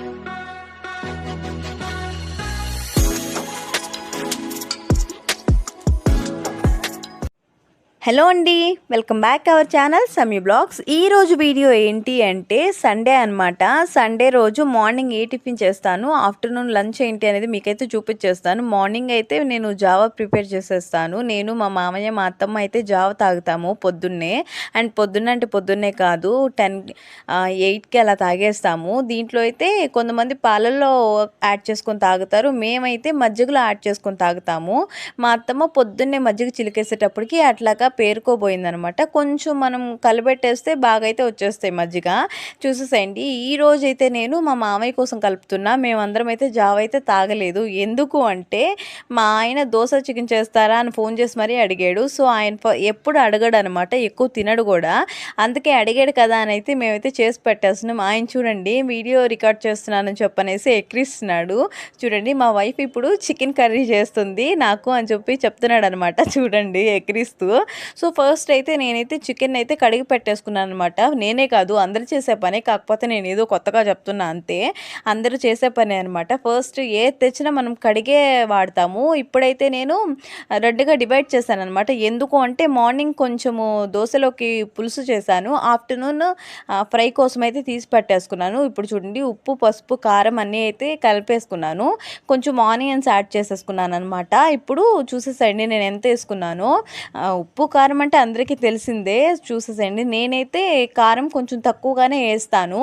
thank you hello అండి welcome back our channel Sami vlogs. ఈరోజు video ఏంటి అంటే సండే అనమాట సండే రోజు మార్నింగ్ ఏ టిఫిన్ చేస్తాను ఆఫ్టర్నూన్ లంచ్ ఏంటి అనేది మీకైతే చూపించేస్తాను. మార్నింగ్ అయితే నేను జావా ప్రిపేర్ చేసేస్తాను. నేను మా మామయ్య మా అత్తమ్మ అయితే జావా తాగుతాము పొద్దున్నే. అండ్ పొద్దున్న అంటే పొద్దున్నే కాదు టెన్ ఎయిట్కి అలా తాగేస్తాము. దీంట్లో అయితే కొంతమంది పాలల్లో యాడ్ చేసుకొని తాగుతారు. మేమైతే మజ్జిగలో యాడ్ చేసుకొని తాగుతాము. మా అత్తమ్మ పొద్దున్నే మజ్జిగ చిలికేసేటప్పటికి అట్లాగా పేరుకోబోయిందనమాట. కొంచెం మనం కలబెట్టేస్తే బాగా అయితే వచ్చేస్తాయి మజ్జిగ. చూసేసేయండి. ఈ రోజు అయితే నేను మా మామయ్య కోసం కలుపుతున్నా. మేమందరం అయితే జావ అయితే తాగలేదు. ఎందుకు అంటే మా ఆయన దోశ చికెన్ చేస్తారా అని ఫోన్ చేసి మరీ అడిగాడు. సో ఆయన ఎప్పుడు అడగడు అనమాట ఎక్కువ తినడు కూడా. అందుకే అడిగాడు కదా అని అయితే మేమైతే చేసి పెట్టేస్తున్నాం. ఆయన చూడండి వీడియో రికార్డ్ చేస్తున్నానని చెప్పనేసి ఎక్కిరిస్తున్నాడు. చూడండి మా వైఫ్ ఇప్పుడు చికెన్ కర్రీ చేస్తుంది. నాకు అని చెప్పి చెప్తున్నాడు అనమాట చూడండి ఎక్కిరిస్తూ. సో ఫస్ట్ అయితే నేనైతే చికెన్ అయితే కడిగి పెట్టేసుకున్నాను అనమాట నేనే కాదు అందరు చేసే పనే. కాకపోతే నేను ఏదో కొత్తగా చెప్తున్నా అంతే. అందరూ చేసే పనే అనమాట ఫస్ట్ ఏ తెచ్చినా మనం కడిగే వాడతాము. ఇప్పుడైతే నేను రెడ్గా డివైడ్ చేశాను అనమాట ఎందుకు అంటే మార్నింగ్ కొంచెము దోశలోకి పులుసు చేశాను. ఆఫ్టర్నూన్ ఫ్రై కోసం అయితే తీసి పెట్టేసుకున్నాను. ఇప్పుడు చూడండి ఉప్పు పసుపు కారం అన్నీ అయితే కలిపేసుకున్నాను. కొంచెం ఆనియన్స్ యాడ్ చేసేసుకున్నాను అనమాట ఇప్పుడు చూసేసండి నేను ఎంత వేసుకున్నానో? ఉప్పు కారం అంటే అందరికీ తెలిసిందే చూసేసండి నేనైతే కారం కొంచెం తక్కువగానే వేస్తాను.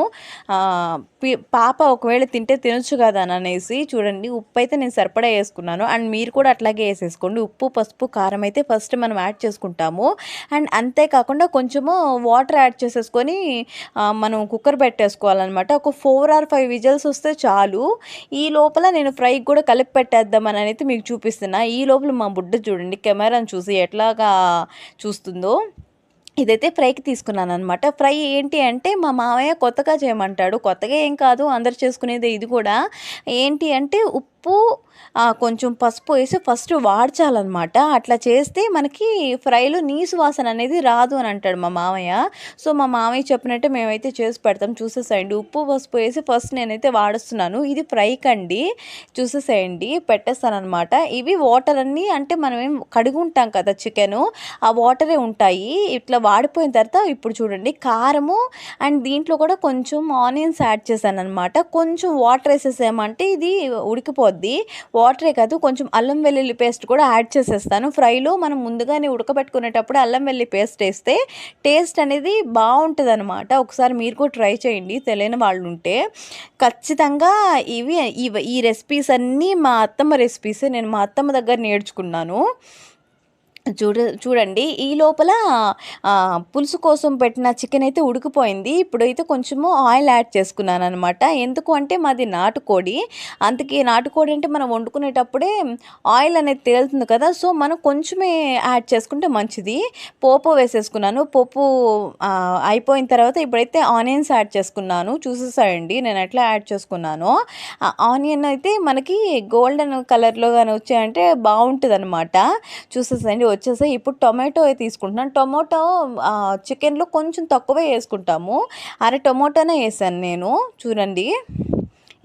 పాప ఒకవేళ తింటే తినొచ్చు కదా అని అనేసి చూడండి ఉప్పు అయితే నేను సరిపడా వేసుకున్నాను. అండ్ మీరు కూడా అట్లాగే వేసేసుకోండి. ఉప్పు పసుపు కారం అయితే ఫస్ట్ మనం యాడ్ చేసుకుంటాము. అండ్ అంతేకాకుండా కొంచెము వాటర్ యాడ్ చేసేసుకొని మనం కుక్కర్ పెట్టేసుకోవాలన్నమాట. ఒక ఫోర్ ఆర్ ఫైవ్ విజిల్స్ వస్తే చాలు. ఈ లోపల నేను ఫ్రై కూడా కలిపి పెట్టేద్దామని అయితే మీకు చూపిస్తున్నా. ఈ లోపల మా బుడ్డ చూడండి కెమెరాని చూసి ఎట్లాగా చూస్తుందో. ఇదైతే ఫ్రైకి తీసుకున్నాను అనమాట ఫ్రై ఏంటి అంటే మా మామయ్య కొత్తగా చేయమంటాడు. కొత్తగా ఏం కాదు అందరు చేసుకునేది ఇది కూడా. ఏంటి అంటే ఉప్పు ఉప్పు కొంచెం పసుపు వేసి ఫస్ట్ వాడ్చాలన్నమాట. అట్లా చేస్తే మనకి ఫ్రైలో నీసు వాసన అనేది రాదు అని అంటాడు మా మామయ్య. సో మా మామయ్య చెప్పినట్టే మేమైతే చేసి పెడతాం. చూసేసేయండి. ఉప్పు పసుపు వేసి ఫస్ట్ నేనైతే వాడుస్తున్నాను. ఇది ఫ్రై కండి. చూసేసేయండి. పెట్టేస్తానమాట ఇవి వాటర్ అన్నీ అంటే మనం ఏం కడుగుంటాం కదా చికెను. ఆ వాటరే ఉంటాయి. ఇట్లా వాడిపోయిన తర్వాత ఇప్పుడు చూడండి కారము అండ్ దీంట్లో కూడా కొంచెం ఆనియన్స్ యాడ్ చేశాను అనమాట కొంచెం వాటర్ వేసేసామంటే ఇది ఉడికిపోద్ది వాటరే కాదు కొంచెం అల్లం వెల్లుల్లి పేస్ట్ కూడా యాడ్ చేసేస్తాను. ఫ్రైలో మనం ముందుగానే ఉడకబెట్టుకునేటప్పుడు అల్లం వెల్లి పేస్ట్ వేస్తే టేస్ట్ అనేది బాగుంటుంది అనమాట ఒకసారి మీరు కూడా ట్రై చేయండి తెలియని వాళ్ళు ఉంటే ఖచ్చితంగా ఇవి ఇవి ఈ రెసిపీస్ అన్నీ మా అత్తమ్మ రెసిపీస్ నేను మా అత్తమ్మ దగ్గర నేర్చుకున్నాను. చూడ చూడండి. ఈ లోపల పులుసు కోసం పెట్టిన చికెన్ అయితే ఉడికిపోయింది. ఇప్పుడైతే కొంచెము ఆయిల్ యాడ్ చేసుకున్నాను అనమాట ఎందుకు అంటే మాది నాటుకోడి. అందుకే నాటుకోడి అంటే మనం వండుకునేటప్పుడే ఆయిల్ అనేది తేలుతుంది కదా. సో మనం కొంచెమే యాడ్ చేసుకుంటే మంచిది. పోపు వేసేసుకున్నాను. పోపు అయిపోయిన తర్వాత ఇప్పుడైతే ఆనియన్స్ యాడ్ చేసుకున్నాను. చూసేసాయండి నేను ఎట్లా యాడ్ చేసుకున్నాను. ఆ ఆనియన్ అయితే మనకి గోల్డెన్ కలర్లో కానీ వచ్చాయంటే బాగుంటుంది అనమాట చూసేసండి వచ్చేసి ఇప్పుడు టొమాటో తీసుకుంటున్నాను. టొమాటో చికెన్లో కొంచెం తక్కువే వేసుకుంటాము. అరే టొమాటోనే వేసాను నేను. చూడండి.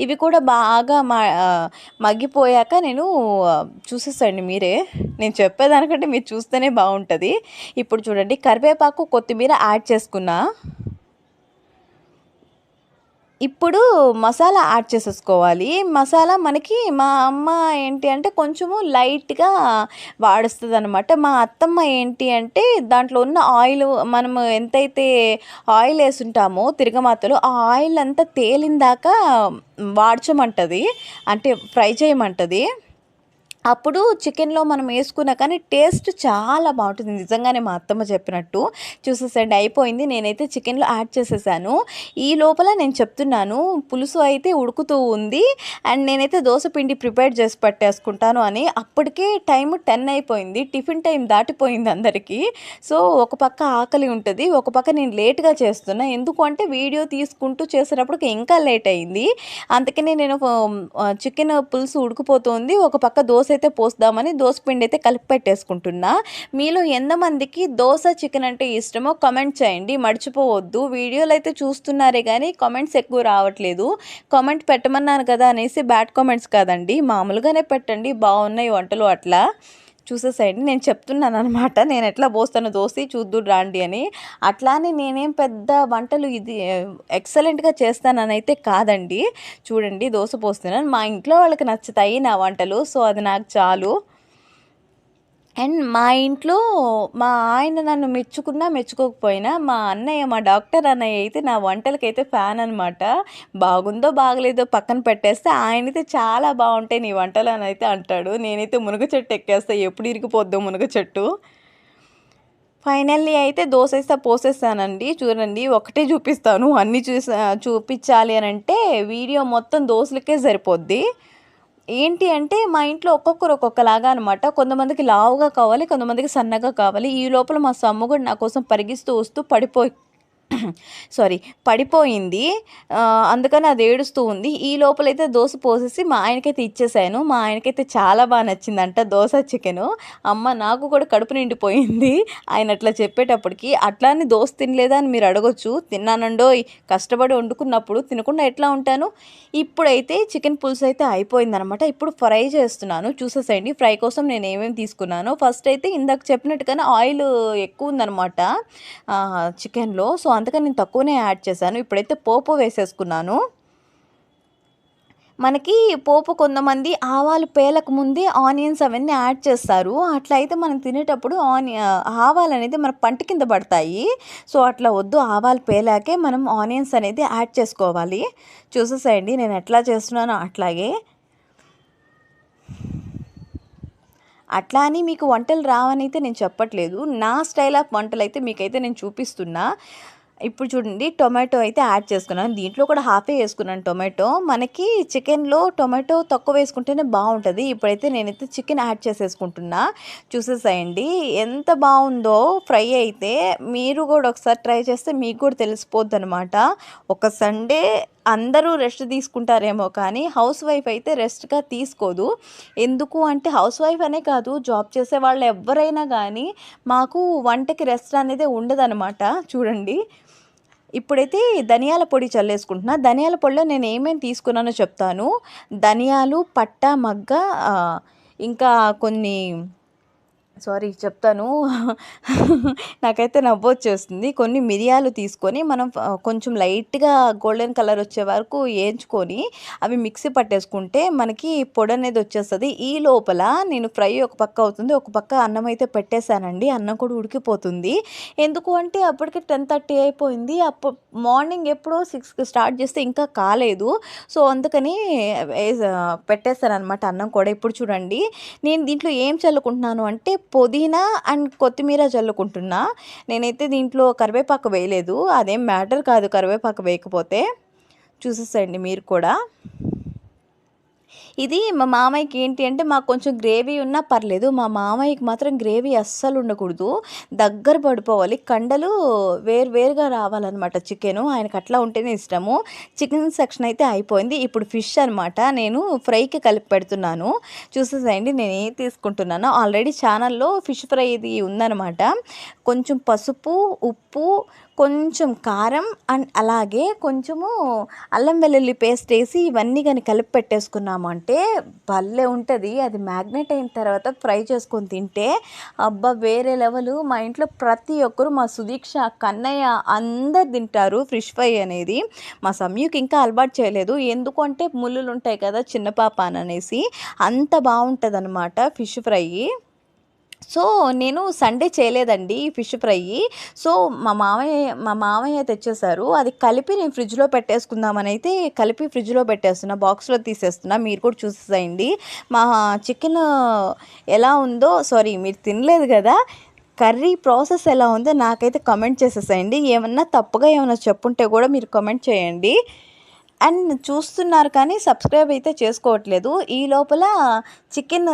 ఇవి కూడా బాగా మా మగ్గిపోయాక నేను చూసేసండి మీరే. నేను చెప్పేదానికంటే మీరు చూస్తేనే బాగుంటుంది. ఇప్పుడు చూడండి కరివేపాకు కొత్తిమీర యాడ్ చేసుకున్నా. ఇప్పుడు మసాలా యాడ్ చేసేసుకోవాలి. మసాలా మనకి మా అమ్మ ఏంటి అంటే కొంచెము లైట్గా వాడుస్తుంది అనమాట మా అత్తమ్మ ఏంటి అంటే దాంట్లో ఉన్న ఆయిల్ మనము ఎంతైతే ఆయిల్ వేసుంటామో తిరగమాతలో ఆ ఆయిల్ అంతా తేలిందాక వాడ్చమంటుంది. అంటే ఫ్రై చేయమంటుంది. అప్పుడు చికెన్లో మనం వేసుకున్నా కానీ టేస్ట్ చాలా బాగుంటుంది. నిజంగానే మా అత్తమ్మ చెప్పినట్టు చూసేసండి అయిపోయింది. నేనైతే చికెన్లో యాడ్ చేసేసాను. ఈ లోపల నేను చెప్తున్నాను పులుసు అయితే ఉడుకుతూ ఉంది. అండ్ నేనైతే దోశ పిండి ప్రిపేర్ చేసి పట్టేసుకుంటాను అని. అప్పటికే టైం టెన్ అయిపోయింది. టిఫిన్ టైం దాటిపోయింది అందరికీ. సో ఒక పక్క ఆకలి ఉంటుంది. ఒక పక్క నేను లేట్గా చేస్తున్నా. ఎందుకు అంటే వీడియో తీసుకుంటూ చేసేటప్పుడు ఇంకా లేట్ అయింది. అందుకనే నేను చికెన్ పులుసు ఉడికిపోతుంది. ఒక పక్క దోశ అయితే పోస్తామని దోశ పిండి అయితే కలిపి పెట్టేసుకుంటున్నా. మీలో ఎంతమందికి దోశ చికెన్ అంటే ఇష్టమో కమెంట్ చేయండి. మర్చిపోవద్దు. వీడియోలు అయితే చూస్తున్నారే కానీ కామెంట్స్ ఎక్కువ రావట్లేదు. కామెంట్ పెట్టమన్నాను కదా అనేసి బ్యాడ్ కామెంట్స్ కాదండి. మామూలుగానే పెట్టండి. బాగున్నాయి వంటలు అట్లా. చూసేసేయండి నేను చెప్తున్నాను అనమాట నేను ఎట్లా పోస్తాను దోసి చూద్దుడు రాండి అని. అట్లానే నేనేం పెద్ద వంటలు ఇది ఎక్సలెంట్గా చేస్తానని అయితే కాదండి. చూడండి దోశ పోస్తున్నాను. మా ఇంట్లో వాళ్ళకి నచ్చుతాయి నా వంటలు. సో అది నాకు చాలు. అండ్ మా ఇంట్లో మా ఆయన నన్ను మెచ్చుకున్నా మెచ్చుకోకపోయినా మా అన్నయ్య మా డాక్టర్ అన్నయ్య అయితే నా వంటలకైతే ఫ్యాన్ అనమాట బాగుందో బాగలేదో పక్కన పెట్టేస్తే ఆయన అయితే చాలా బాగుంటాయి నీ వంటలు అని అయితే అంటాడు. నేనైతే మునగ చెట్టు ఎక్కేస్తా ఎప్పుడు ఇరిగిపోద్దో మునగ చెట్టు. ఫైనల్లీ అయితే దోశ వేస్తే పోసేస్తానండి. చూడండి ఒకటే చూపిస్తాను. అన్నీ చూసా చూపించాలి అని అంటే వీడియో మొత్తం దోశలకే సరిపోద్ది. ఏంటి అంటే మా ఇంట్లో ఒక్కొక్కరు ఒక్కొక్కలాగా అనమాట కొంతమందికి లావుగా కావాలి కొంతమందికి సన్నగా కావాలి. ఈ లోపల మా సమ్ము కూడా నా కోసం పరిగిస్తూ వస్తూ పడిపోయి సారీ పడిపోయింది. అందుకని అది ఏడుస్తూ ఉంది. ఈ లోపలైతే దోశ పోసేసి మా ఆయనకైతే ఇచ్చేసాను. మా ఆయనకైతే చాలా బాగా నచ్చిందంట దోశ చికెన్. అమ్మ నాకు కూడా కడుపు నిండిపోయింది. ఆయన అట్లా చెప్పేటప్పటికి అట్లానే దోశ తినలేదా? అని మీరు అడగొచ్చు. తిన్నానండో కష్టపడి వండుకున్నప్పుడు తినకుండా ఎట్లా ఉంటాను? ఇప్పుడైతే చికెన్ పులుసు అయితే అయిపోయిందనమాట. ఇప్పుడు ఫ్రై చేస్తున్నాను. చూసేసేయండి. ఫ్రై కోసం నేను ఏమేమి తీసుకున్నాను. ఫస్ట్ అయితే ఇందాక చెప్పినట్టుగానే ఆయిల్ ఎక్కువ ఉందనమాట చికెన్లో. సో అందుకని నేను తక్కువనే యాడ్ చేశాను. ఇప్పుడైతే పోపు వేసేసుకున్నాను. మనకి పోపు కొంతమంది ఆవాలు పేలకు ముందే ఆనియన్స్ అవన్నీ యాడ్ చేస్తారు. అట్లా అయితే మనం తినేటప్పుడు ఆని ఆవాలు అనేది మన పంట కింద పడతాయి. సో అట్లా వద్దు. ఆవాలు పేలాకే మనం ఆనియన్స్ అనేది యాడ్ చేసుకోవాలి. చూసేసేయండి. నేను ఎట్లా చేస్తున్నానో అట్లాగే. అట్లా అని మీకు వంటలు రావని అయితే నేను చెప్పట్లేదు. నా స్టైల్ ఆఫ్ వంటలు అయితే మీకైతే నేను చూపిస్తున్నా. ఇప్పుడు చూడండి టొమాటో అయితే యాడ్ చేసుకున్నాను దీంట్లో కూడా హాఫే వేసుకున్నాను టొమాటో. మనకి చికెన్లో టొమాటో తక్కువ వేసుకుంటేనే బాగుంటుంది. ఇప్పుడైతే నేనైతే చికెన్ యాడ్ చేసేసుకుంటున్నా. చూసేసేయండి. ఎంత బాగుందో ఫ్రై అయితే మీరు కూడా ఒకసారి ట్రై చేస్తే మీకు కూడా తెలిసిపోద్ది అనమాట ఒక సండే అందరూ రెస్ట్ తీసుకుంటారేమో కానీ హౌస్ వైఫ్ అయితే రెస్ట్గా తీసుకోదు. ఎందుకు అంటే హౌస్ వైఫ్ అనే కాదు జాబ్ చేసే వాళ్ళు ఎవరైనా కానీ మాకు వంటకి రెస్ట్ అనేది ఉండదన్నమాట. చూడండి. ఇప్పుడైతే ధనియాల పొడి చల్లేసుకుంటున్నా. ధనియాల పొడిలో నేను ఏమేమి తీసుకున్నానో చెప్తాను. ధనియాలు పట్ట మగ్గ ఇంకా కొన్ని సారీ చెప్తాను. నాకైతే నవ్వు వచ్చేస్తుంది కొన్ని మిరియాలు తీసుకొని మనం కొంచెం లైట్గా గోల్డెన్ కలర్ వచ్చే వరకు వేయించుకొని అవి మిక్సీ పట్టేసుకుంటే మనకి పొడి అనేది వచ్చేస్తుంది. ఈ లోపల నేను ఫ్రై ఒక పక్క అవుతుంది ఒక పక్క అన్నం అయితే పెట్టేశానండి. అన్నం కూడా ఉడికిపోతుంది. ఎందుకు అంటే అప్పటికి టెన్ థర్టీ అయిపోయింది. అప్పుడు మార్నింగ్ ఎప్పుడో సిక్స్కి స్టార్ట్ చేస్తే ఇంకా కాలేదు. సో అందుకని పెట్టేస్తాను అనమాట అన్నం కూడా. ఇప్పుడు చూడండి నేను దీంట్లో ఏం చల్లుకుంటున్నాను అంటే పుదీనా అండ్ కొత్తిమీర చల్లుకుంటున్నా నేనైతే దీంట్లో కరివేపాకు వేయలేదు. అదేం మ్యాటర్ కాదు కరివేపాకు వేయకపోతే. చూసేసండి మీరు కూడా. ఇది మా మామయ్యకి ఏంటి అంటే మాకు కొంచెం గ్రేవీ ఉన్నా పర్లేదు మా మామయ్యకి మాత్రం గ్రేవీ అస్సలు ఉండకూడదు. దగ్గర పడిపోవాలి. కండలు వేరు వేరుగా రావాలన్నమాట చికెన్. ఆయనకు అట్లా ఉంటేనే ఇష్టము. చికెన్ సెక్షన్ అయితే అయిపోయింది. ఇప్పుడు ఫిష్ అనమాట నేను ఫ్రైకి కలిపి పెడుతున్నాను. చూసేసేయండి నేను ఏం తీసుకుంటున్నానో. ఆల్రెడీ ఛానల్లో ఫిష్ ఫ్రై ఇది ఉందన్నమాట. కొంచెం పసుపు ఉప్పు కొంచెం కారం అండ్ అలాగే కొంచెము అల్లం వెల్లుల్లి పేస్ట్ వేసి ఇవన్నీ కానీ కలిపి పెట్టేసుకున్నాము. అంటే భలే ఉంటుంది. అది మ్యాగ్నెట్ అయిన తర్వాత ఫ్రై చేసుకొని తింటే అబ్బా వేరే లెవెల్. మా ఇంట్లో ప్రతి ఒక్కరు మా సుదీక్ష కన్నయ్య అందరు తింటారు ఫిష్ ఫ్రై అనేది. మా సమ్యుకి ఇంకా అలవాటు చేయలేదు. ఎందుకంటే ముళ్ళులు ఉంటాయి కదా చిన్న పాప అని అనేసి అంత బాగుంటుంది అనమాట ఫిష్ ఫ్రై. సో నేను సండే చేయలేదండి ఫిష్ ఫ్రై. సో మా మామయ్య మా మామయ్య తెచ్చేసారు అది కలిపి నేను ఫ్రిడ్జ్లో పెట్టేసుకుందామని అయితే కలిపి ఫ్రిడ్జ్లో పెట్టేస్తున్నా బాక్స్లో తీసేస్తున్నా. మీరు కూడా చూసేసేయండి. మా చికెన్ ఎలా ఉందో సారీ మీరు తినలేదు కదా కర్రీ ప్రాసెస్ ఎలా ఉందో నాకైతే కమెంట్ చేసేసేయండి. ఏమన్నా తప్పుగా ఏమైనా చెప్పుంటే కూడా మీరు కమెంట్ చేయండి. అండ్ చూస్తున్నారు కానీ సబ్స్క్రైబ్ అయితే చేసుకోవట్లేదు. ఈ లోపల చికెన్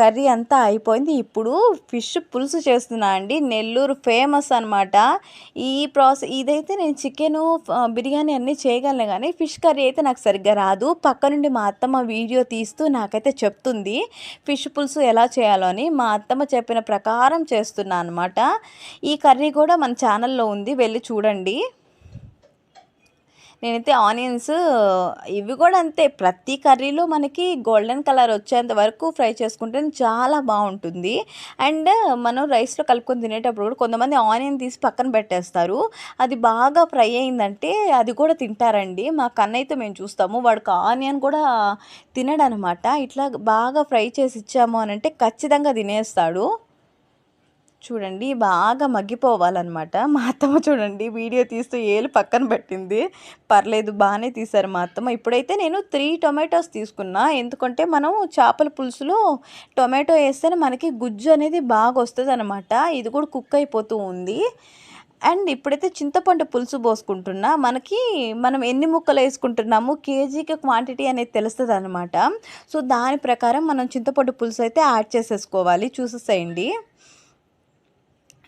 కర్రీ అంతా అయిపోయింది. ఇప్పుడు ఫిష్ పులుసు చేస్తున్నా అండి. నెల్లూరు ఫేమస్ అనమాట ఈ ప్రాసెస్ ఇదైతే నేను చికెను బిర్యానీ అన్నీ చేయగలను కానీ ఫిష్ కర్రీ అయితే నాకు సరిగ్గా రాదు. పక్క నుండి మా అత్తమ్మ వీడియో తీస్తూ నాకైతే చెప్తుంది ఫిష్ పులుసు ఎలా చేయాలో అని. మా అత్తమ్మ చెప్పిన ప్రకారం చేస్తున్నా అనమాట ఈ కర్రీ కూడా మన ఛానల్లో ఉంది. వెళ్ళి చూడండి. నేనైతే ఆనియన్స్ ఇవి కూడా అంతే. ప్రతి కర్రీలో మనకి గోల్డెన్ కలర్ వచ్చేంత వరకు ఫ్రై చేసుకుంటే చాలా బాగుంటుంది. అండ్ మనం రైస్లో కలుపుకొని తినేటప్పుడు కూడా కొంతమంది ఆనియన్ తీసి పక్కన పెట్టేస్తారు. అది బాగా ఫ్రై అయిందంటే అది కూడా తింటారండి. మా కన్నైతే మేము చూస్తాము. వాడికి ఆనియన్ కూడా తినడనమాట. ఇట్లా బాగా ఫ్రై చేసి ఇచ్చాము అని అంటే ఖచ్చితంగా తినేస్తాడు. చూడండి బాగా మగ్గిపోవాలన్నమాట. మా అత్తమ్మ చూడండి వీడియో తీస్తూ ఏలు పక్కన పెట్టింది. పర్లేదు బాగానే తీశారు మా అత్తమ్మ. ఇప్పుడైతే నేను త్రీ టొమాటోస్ తీసుకున్నా. ఎందుకంటే మనం చేపల పులుసులో టొమాటో వేస్తేనే మనకి గుజ్జు అనేది బాగా వస్తుంది అనమాట ఇది కూడా కుక్ అయిపోతూ ఉంది. అండ్ ఇప్పుడైతే చింతపండు పులుసు పోసుకుంటున్నా. మనకి మనం ఎన్ని ముక్కలు వేసుకుంటున్నాము కేజీకి క్వాంటిటీ అనేది తెలుస్తుంది అనమాట సో దాని ప్రకారం మనం చింతపండు పులుసు అయితే యాడ్ చేసేసుకోవాలి. చూసేసేయండి.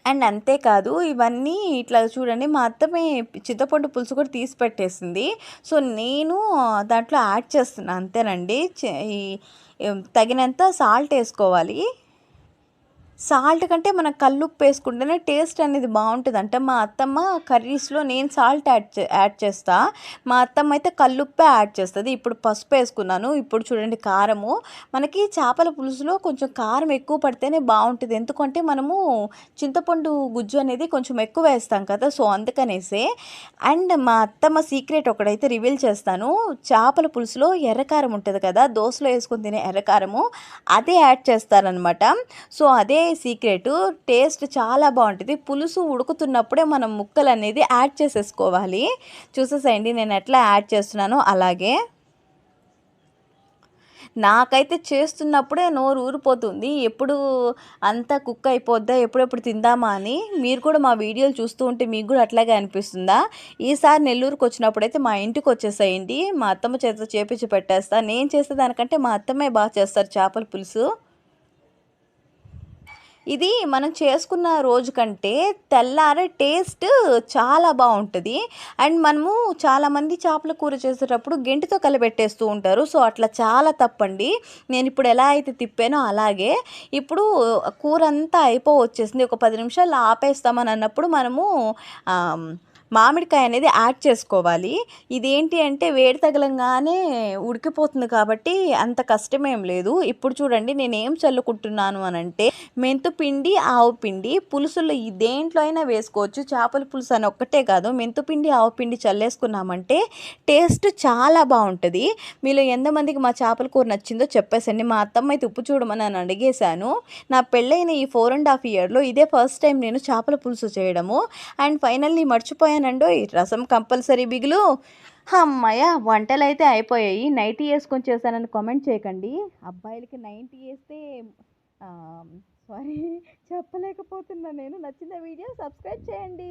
అండ్ అంతేకాదు ఇవన్నీ ఇట్లా చూడండి మా అత్తమే చింతపండు పులుసు కూడా తీసి పెట్టేసింది. సో నేను దాంట్లో యాడ్ చేస్తున్నాను అంతేనండి. ఈ తగినంత సాల్ట్ వేసుకోవాలి. సాల్ట్ కంటే మనం కల్లుప్పు వేసుకుంటేనే టేస్ట్ అనేది బాగుంటుంది. అంటే మా అత్తమ్మ కర్రీస్లో నేను సాల్ట్ యాడ్ యాడ్ చేస్తా. మా అత్తమ్మ అయితే కల్లుప్పే యాడ్ చేస్తుంది. ఇప్పుడు పసుపు వేసుకున్నాను. ఇప్పుడు చూడండి కారము. మనకి చేపల పులుసులో కొంచెం కారం ఎక్కువ పడితేనే బాగుంటుంది. ఎందుకంటే మనము చింతపండు గుజ్జు అనేది కొంచెం ఎక్కువ వేస్తాం కదా. సో అందుకనేసే. అండ్ మా అత్తమ్మ సీక్రెట్ ఒకడైతే రివీల్ చేస్తాను. చేపల పులుసులో ఎర్రకారం ఉంటుంది కదా. దోశలో వేసుకొని తినే ఎర్రకారము. అదే యాడ్ చేస్తారనమాట. సో అదే సీక్రెట్ టేస్ట్ చాలా బాగుంటుంది. పులుసు ఉడుకుతున్నప్పుడే మనం ముక్కలు అనేది యాడ్ చేసేసుకోవాలి. చూసేసేయండి నేను ఎట్లా యాడ్ చేస్తున్నానో అలాగే. నాకైతే చేస్తున్నప్పుడే నోరు ఊరిపోతుంది. ఎప్పుడు అంతా కుక్ అయిపోద్దా ఎప్పుడెప్పుడు తిందామా అని మీరు కూడా మా వీడియోలు చూస్తూ ఉంటే మీకు కూడా అట్లాగే అనిపిస్తుందా? ఈసారి నెల్లూరుకి వచ్చినప్పుడైతే మా ఇంటికి వచ్చేసేయండి. మా అత్తమ్మ చేత చేపించి పెట్టేస్తా. నేను చేసే దానికంటే మా అత్తమ్మే బాగా చేస్తారు చేపల పులుసు. ఇది మనం చేసుకున్న రోజు కంటే తెల్లారే టేస్ట్ చాలా బాగుంటుంది. అండ్ మనము చాలామంది చేపల కూర చేసేటప్పుడు గెంటితో కలిపెట్టేస్తూ ఉంటారు. సో అట్లా చాలా తప్పండి. నేను ఇప్పుడు ఎలా అయితే తిప్పానో అలాగే. ఇప్పుడు కూర అంతా అయిపో వచ్చేసింది. ఒక పది నిమిషాలు ఆపేస్తామని అన్నప్పుడు మనము మామిడికాయ అనేది యాడ్ చేసుకోవాలి. ఇదేంటి అంటే వేడి తగలంగానే ఉడికిపోతుంది కాబట్టి అంత కష్టమేం లేదు. ఇప్పుడు చూడండి నేను ఏం చల్లుకుంటున్నాను అని అంటే మెంతుపిండి ఆవు పిండి. పులుసులో దేంట్లో అయినా వేసుకోవచ్చు. చేపల పులుసు అని ఒక్కటే కాదు. మెంతుపిండి ఆవు పిండి చల్లేసుకున్నామంటే టేస్ట్ చాలా బాగుంటుంది. మీలో ఎంతమందికి మా చేపల కూర నచ్చిందో చెప్పేసండి. మా అత్తమ్మ అయితే ఉప్పు చూడమని అని అడిగేశాను. నా పెళ్ళైన ఈ ఫోర్ అండ్ హాఫ్ ఇయర్లో ఇదే ఫస్ట్ టైం నేను చేపల పులుసు చేయడము. అండ్ ఫైనల్లీ మర్చిపోయాను ఈ రసం కంపల్సరీ బిగులు. అమ్మాయ వంటలు అయితే అయిపోయాయి. నైటీ వేసుకొని చేశానని కామెంట్ చేయకండి. అబ్బాయిలకి నైంటీ వేస్తే సారీ చెప్పలేకపోతున్నా నేను. నచ్చిన వీడియో సబ్స్క్రైబ్ చేయండి.